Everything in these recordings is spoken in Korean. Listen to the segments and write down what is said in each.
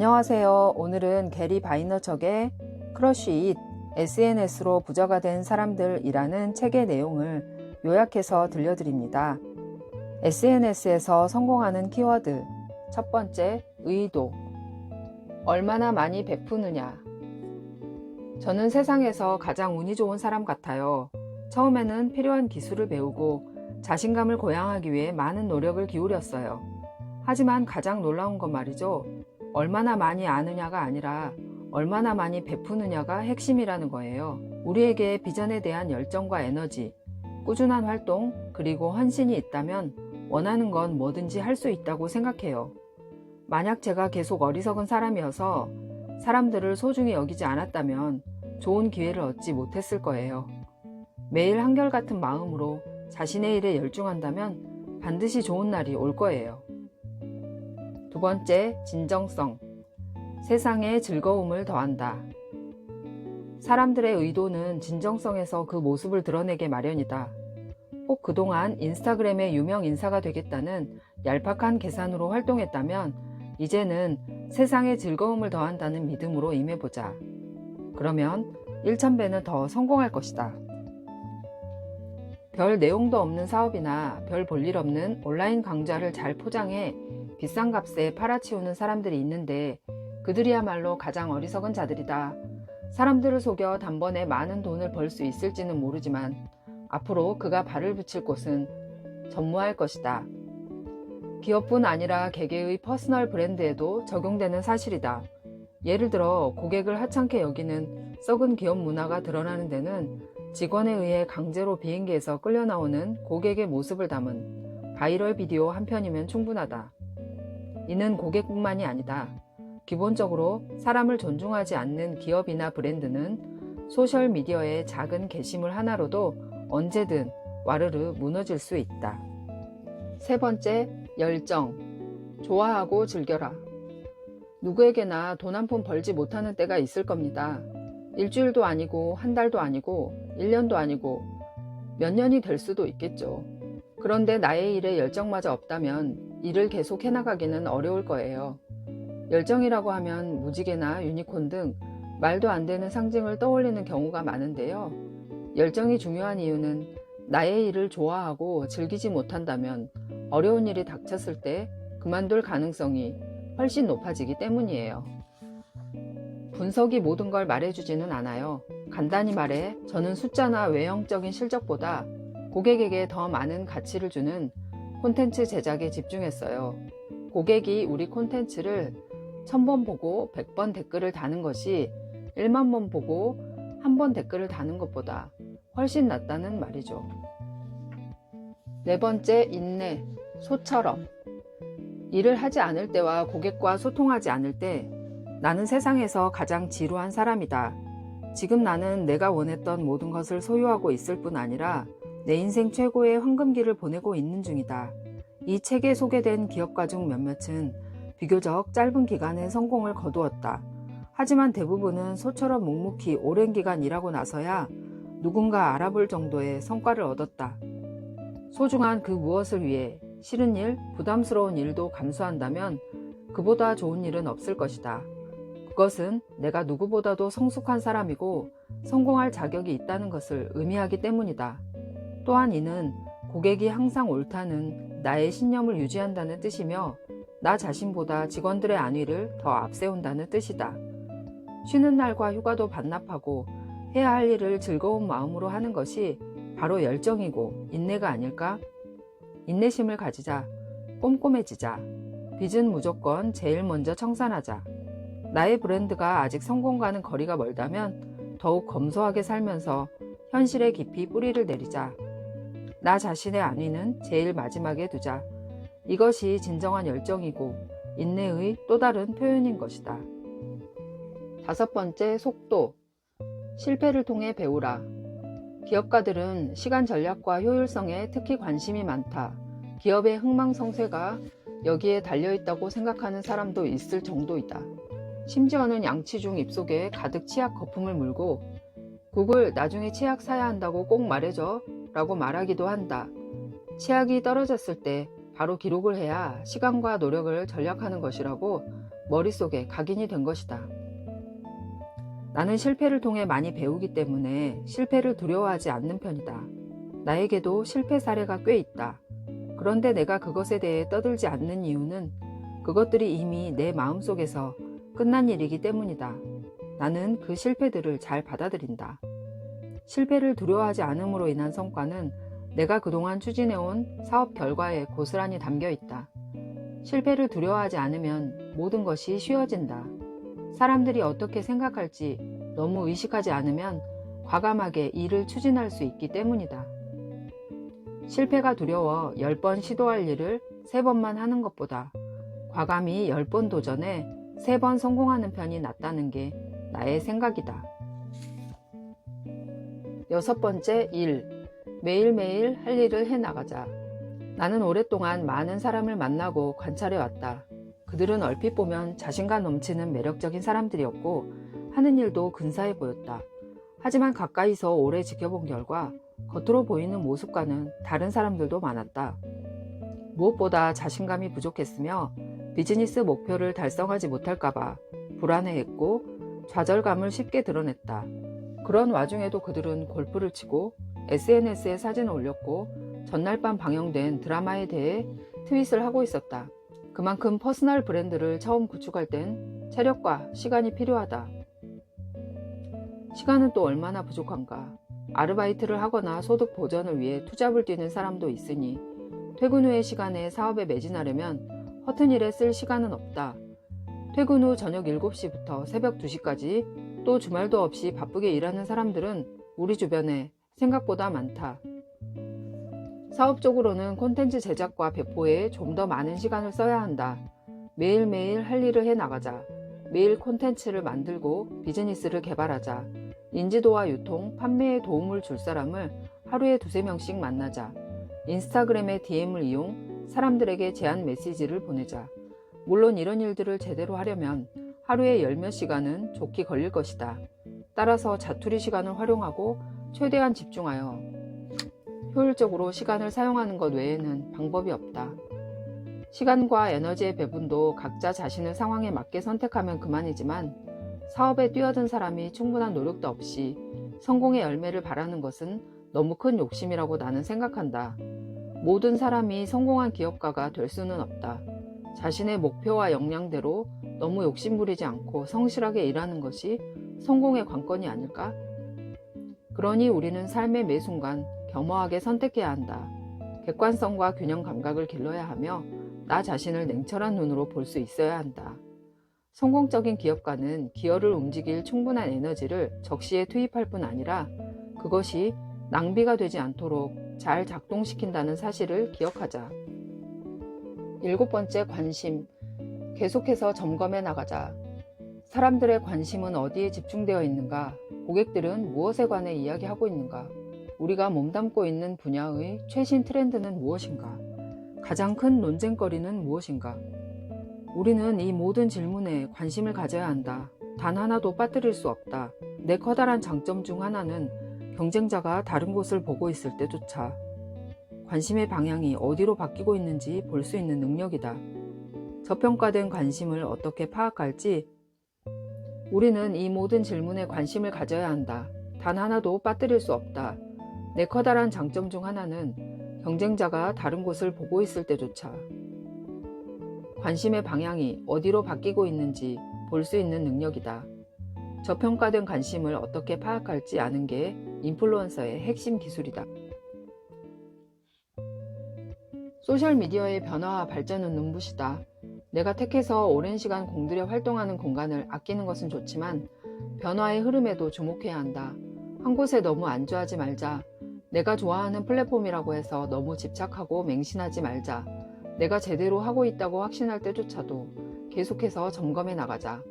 안녕하세요. 오늘은 게리 바이너척의 크러쉬 잇 SNS로 부자가 된 사람들이라는 책의 내용을 요약해서 들려드립니다. SNS에서 성공하는 키워드. 첫 번째, 의도. 얼마나 많이 베푸느냐. 저는 세상에서 가장 운이 좋은 사람 같아요. 처음에는 필요한 기술을 배우고 자신감을 고양하기 위해 많은 노력을 기울였어요. 하지만 가장 놀라운 건 말이죠. 얼마나 많이 아느냐가 아니라 얼마나 많이 베푸느냐가 핵심이라는 거예요. 우리에게 비전에 대한 열정과 에너지, 꾸준한 활동, 그리고 헌신이 있다면 원하는 건 뭐든지 할 수 있다고 생각해요. 만약 제가 계속 어리석은 사람이어서 사람들을 소중히 여기지 않았다면 좋은 기회를 얻지 못했을 거예요. 매일 한결같은 마음으로 자신의 일에 열중한다면 반드시 좋은 날이 올 거예요. 두 번째, 진정성. 세상에 즐거움을 더한다. 사람들의 의도는 진정성에서 그 모습을 드러내게 마련이다. 혹 그동안 인스타그램의 유명 인사가 되겠다는 얄팍한 계산으로 활동했다면 이제는 세상에 즐거움을 더한다는 믿음으로 임해보자. 그러면 1,000배는 더 성공할 것이다. 별 내용도 없는 사업이나 별 볼 일 없는 온라인 강좌를 잘 포장해 비싼 값에 팔아치우는 사람들이 있는데 그들이야말로 가장 어리석은 자들이다. 사람들을 속여 단번에 많은 돈을 벌 수 있을지는 모르지만 앞으로 그가 발을 붙일 곳은 전무할 것이다. 기업뿐 아니라 개개의 퍼스널 브랜드에도 적용되는 사실이다. 예를 들어 고객을 하찮게 여기는 썩은 기업 문화가 드러나는 데는 직원에 의해 강제로 비행기에서 끌려 나오는 고객의 모습을 담은 바이럴 비디오 한 편이면 충분하다. 이는 고객뿐만이 아니다. 기본적으로 사람을 존중하지 않는 기업이나 브랜드는 소셜미디어의 작은 게시물 하나로도 언제든 와르르 무너질 수 있다. 세 번째, 열정. 좋아하고 즐겨라. 누구에게나 돈 한 푼 벌지 못하는 때가 있을 겁니다. 일주일도 아니고, 한 달도 아니고, 1년도 아니고, 몇 년이 될 수도 있겠죠. 그런데 나의 일에 열정마저 없다면 일을 계속 해나가기는 어려울 거예요. 열정이라고 하면 무지개나 유니콘 등 말도 안 되는 상징을 떠올리는 경우가 많은데요. 열정이 중요한 이유는 나의 일을 좋아하고 즐기지 못한다면 어려운 일이 닥쳤을 때 그만둘 가능성이 훨씬 높아지기 때문이에요. 분석이 모든 걸 말해주지는 않아요. 간단히 말해 저는 숫자나 외형적인 실적보다 고객에게 더 많은 가치를 주는 콘텐츠 제작에 집중했어요. 고객이 우리 콘텐츠를 1000번 보고 100번 댓글을 다는 것이 1만 번 보고 한 번 댓글을 다는 것보다 훨씬 낫다는 말이죠. 네 번째, 인내. 소처럼. 일을 하지 않을 때와 고객과 소통하지 않을 때 나는 세상에서 가장 지루한 사람이다. 지금 나는 내가 원했던 모든 것을 소유하고 있을 뿐 아니라 내 인생 최고의 황금기를 보내고 있는 중이다. 이 책에 소개된 기업가 중 몇몇은 비교적 짧은 기간에 성공을 거두었다. 하지만 대부분은 소처럼 묵묵히 오랜 기간 일하고 나서야 누군가 알아볼 정도의 성과를 얻었다. 소중한 그 무엇을 위해 싫은 일, 부담스러운 일도 감수한다면 그보다 좋은 일은 없을 것이다. 그것은 내가 누구보다도 성숙한 사람이고 성공할 자격이 있다는 것을 의미하기 때문이다. 또한 이는 고객이 항상 옳다는 나의 신념을 유지한다는 뜻이며 나 자신보다 직원들의 안위를 더 앞세운다는 뜻이다. 쉬는 날과 휴가도 반납하고 해야 할 일을 즐거운 마음으로 하는 것이 바로 열정이고 인내가 아닐까? 인내심을 가지자. 꼼꼼해지자. 빚은 무조건 제일 먼저 청산하자. 나의 브랜드가 아직 성공과는 거리가 멀다면 더욱 검소하게 살면서 현실에 깊이 뿌리를 내리자. 나 자신의 안위는 제일 마지막에 두자. 이것이 진정한 열정이고 인내의 또 다른 표현인 것이다. 다섯 번째, 속도. 실패를 통해 배우라. 기업가들은 시간 전략과 효율성에 특히 관심이 많다. 기업의 흥망성쇠가 여기에 달려있다고 생각하는 사람도 있을 정도이다. 심지어는 양치중 입속에 가득 치약 거품을 물고 구글 나중에 치약 사야 한다고 꼭 말해줘 라고 말하기도 한다. 치약이 떨어졌을 때 바로 기록을 해야 시간과 노력을 절약하는 것이라고 머릿속에 각인이 된 것이다. 나는 실패를 통해 많이 배우기 때문에 실패를 두려워하지 않는 편이다. 나에게도 실패 사례가 꽤 있다. 그런데 내가 그것에 대해 떠들지 않는 이유는 그것들이 이미 내 마음속에서 끝난 일이기 때문이다. 나는 그 실패들을 잘 받아들인다. 실패를 두려워하지 않음으로 인한 성과는 내가 그동안 추진해온 사업 결과에 고스란히 담겨 있다. 실패를 두려워하지 않으면 모든 것이 쉬워진다. 사람들이 어떻게 생각할지 너무 의식하지 않으면 과감하게 일을 추진할 수 있기 때문이다. 실패가 두려워 10번 시도할 일을 3번만 하는 것보다 과감히 10번 도전해 3번 성공하는 편이 낫다는 게 나의 생각이다. 여섯 번째 일. 매일매일 할 일을 해 나가자. 나는 오랫동안 많은 사람을 만나고 관찰해 왔다. 그들은 얼핏 보면 자신감 넘치는 매력적인 사람들이었고 하는 일도 근사해 보였다. 하지만 가까이서 오래 지켜본 결과 겉으로 보이는 모습과는 다른 사람들도 많았다. 무엇보다 자신감이 부족했으며 비즈니스 목표를 달성하지 못할까봐 불안해했고 좌절감을 쉽게 드러냈다. 그런 와중에도 그들은 골프를 치고 SNS에 사진을 올렸고 전날 밤 방영된 드라마에 대해 트윗을 하고 있었다. 그만큼 퍼스널 브랜드를 처음 구축할 땐 체력과 시간이 필요하다. 시간은 또 얼마나 부족한가. 아르바이트를 하거나 소득 보전을 위해 투잡을 뛰는 사람도 있으니 퇴근 후의 시간에 사업에 매진하려면 허튼 일에 쓸 시간은 없다. 퇴근 후 저녁 7시부터 새벽 2시까지 또 주말도 없이 바쁘게 일하는 사람들은 우리 주변에 생각보다 많다. 사업적으로는 콘텐츠 제작과 배포에 좀 더 많은 시간을 써야 한다. 매일매일 할 일을 해 나가자. 매일 콘텐츠를 만들고 비즈니스를 개발하자. 인지도와 유통, 판매에 도움을 줄 사람을 하루에 두세 명씩 만나자. 인스타그램의 DM을 이용 사람들에게 제안 메시지를 보내자. 물론 이런 일들을 제대로 하려면 하루에 열몇 시간은 좋게 걸릴 것이다. 따라서 자투리 시간을 활용하고 최대한 집중하여 효율적으로 시간을 사용하는 것 외에는 방법이 없다. 시간과 에너지의 배분도 각자 자신의 상황에 맞게 선택하면 그만이지만 사업에 뛰어든 사람이 충분한 노력도 없이 성공의 열매를 바라는 것은 너무 큰 욕심이라고 나는 생각한다. 모든 사람이 성공한 기업가가 될 수는 없다. 자신의 목표와 역량대로 너무 욕심부리지 않고 성실하게 일하는 것이 성공의 관건이 아닐까? 그러니 우리는 삶의 매 순간 겸허하게 선택해야 한다. 객관성과 균형 감각을 길러야 하며 나 자신을 냉철한 눈으로 볼 수 있어야 한다. 성공적인 기업가는 기여를 움직일 충분한 에너지를 적시에 투입할 뿐 아니라 그것이 낭비가 되지 않도록 잘 작동시킨다는 사실을 기억하자. 일곱 번째 관심. 계속해서 점검해 나가자. 사람들의 관심은 어디에 집중되어 있는가? 고객들은 무엇에 관해 이야기하고 있는가? 우리가 몸담고 있는 분야의 최신 트렌드는 무엇인가? 가장 큰 논쟁거리는 무엇인가? 우리는 이 모든 질문에 관심을 가져야 한다. 단 하나도 빠뜨릴 수 없다. 내 커다란 장점 중 하나는 경쟁자가 다른 곳을 보고 있을 때조차 관심의 방향이 어디로 바뀌고 있는지 볼 수 있는 능력이다. 저평가된 관심을 어떻게 파악할지 우리는 이 모든 질문에 관심을 가져야 한다. 단 하나도 빠뜨릴 수 없다. 내 커다란 장점 중 하나는 경쟁자가 다른 곳을 보고 있을 때조차 관심의 방향이 어디로 바뀌고 있는지 볼 수 있는 능력이다. 저평가된 관심을 어떻게 파악할지 아는 게 인플루언서의 핵심 기술이다. 소셜미디어의 변화와 발전은 눈부시다. 내가 택해서 오랜 시간 공들여 활동하는 공간을 아끼는 것은 좋지만 변화의 흐름에도 주목해야 한다. 한 곳에 너무 안주하지 말자. 내가 좋아하는 플랫폼이라고 해서 너무 집착하고 맹신하지 말자. 내가 제대로 하고 있다고 확신할 때조차도 계속해서 점검해 나가자.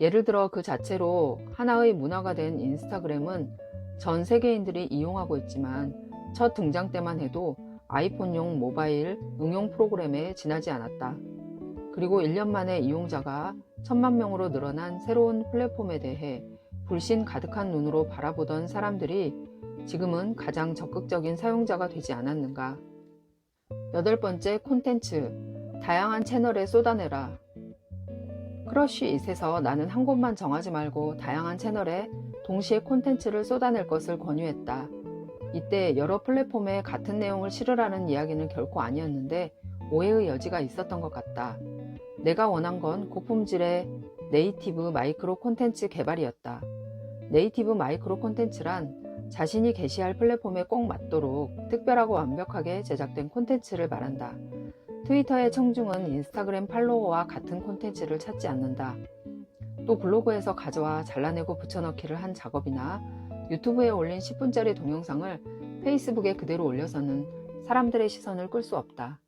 예를 들어 그 자체로 하나의 문화가 된 인스타그램은 전 세계인들이 이용하고 있지만 첫 등장 때만 해도 아이폰용 모바일 응용 프로그램에 지나지 않았다. 그리고 1년 만에 이용자가 천만 명으로 늘어난 새로운 플랫폼에 대해 불신 가득한 눈으로 바라보던 사람들이 지금은 가장 적극적인 사용자가 되지 않았는가. 여덟 번째 콘텐츠. 다양한 채널에 쏟아내라. 크러쉬 잇에서 나는 한 곳만 정하지 말고 다양한 채널에 동시에 콘텐츠를 쏟아낼 것을 권유했다. 이때 여러 플랫폼에 같은 내용을 실으라는 이야기는 결코 아니었는데 오해의 여지가 있었던 것 같다. 내가 원한 건 고품질의 네이티브 마이크로 콘텐츠 개발이었다. 네이티브 마이크로 콘텐츠란 자신이 게시할 플랫폼에 꼭 맞도록 특별하고 완벽하게 제작된 콘텐츠를 말한다. 트위터의 청중은 인스타그램 팔로워와 같은 콘텐츠를 찾지 않는다. 또 블로그에서 가져와 잘라내고 붙여넣기를 한 작업이나 유튜브에 올린 10분짜리 동영상을 페이스북에 그대로 올려서는 사람들의 시선을 끌 수 없다.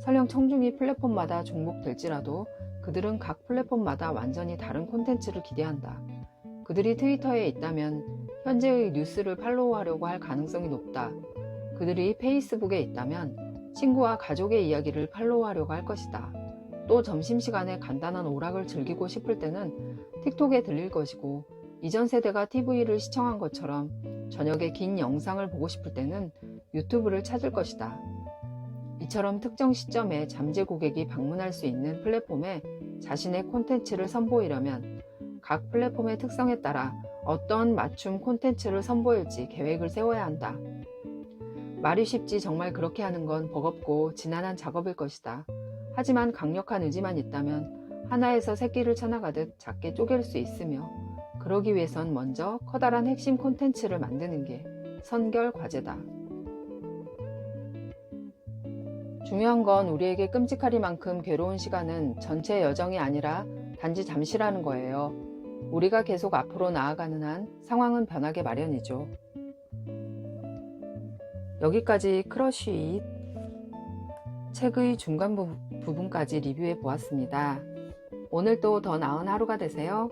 설령 청중이 플랫폼마다 중복될지라도 그들은 각 플랫폼마다 완전히 다른 콘텐츠를 기대한다. 그들이 트위터에 있다면 현재의 뉴스를 팔로우하려고 할 가능성이 높다. 그들이 페이스북에 있다면 친구와 가족의 이야기를 팔로우하려고 할 것이다. 또 점심시간에 간단한 오락을 즐기고 싶을 때는 틱톡에 들릴 것이고 이전 세대가 TV를 시청한 것처럼 저녁에 긴 영상을 보고 싶을 때는 유튜브를 찾을 것이다. 이처럼 특정 시점에 잠재 고객이 방문할 수 있는 플랫폼에 자신의 콘텐츠를 선보이려면 각 플랫폼의 특성에 따라 어떤 맞춤 콘텐츠를 선보일지 계획을 세워야 한다. 말이 쉽지 정말 그렇게 하는 건 버겁고 지난한 작업일 것이다. 하지만 강력한 의지만 있다면 하나에서 새끼를 쳐나가듯 작게 쪼갤 수 있으며 그러기 위해선 먼저 커다란 핵심 콘텐츠를 만드는 게 선결 과제다. 중요한 건 우리에게 끔찍하리만큼 괴로운 시간은 전체 여정이 아니라 단지 잠시라는 거예요. 우리가 계속 앞으로 나아가는 한 상황은 변하게 마련이죠. 여기까지 크러쉬잇 책의 중간 부, 부분까지 리뷰해 보았습니다. 오늘도 더 나은 하루가 되세요.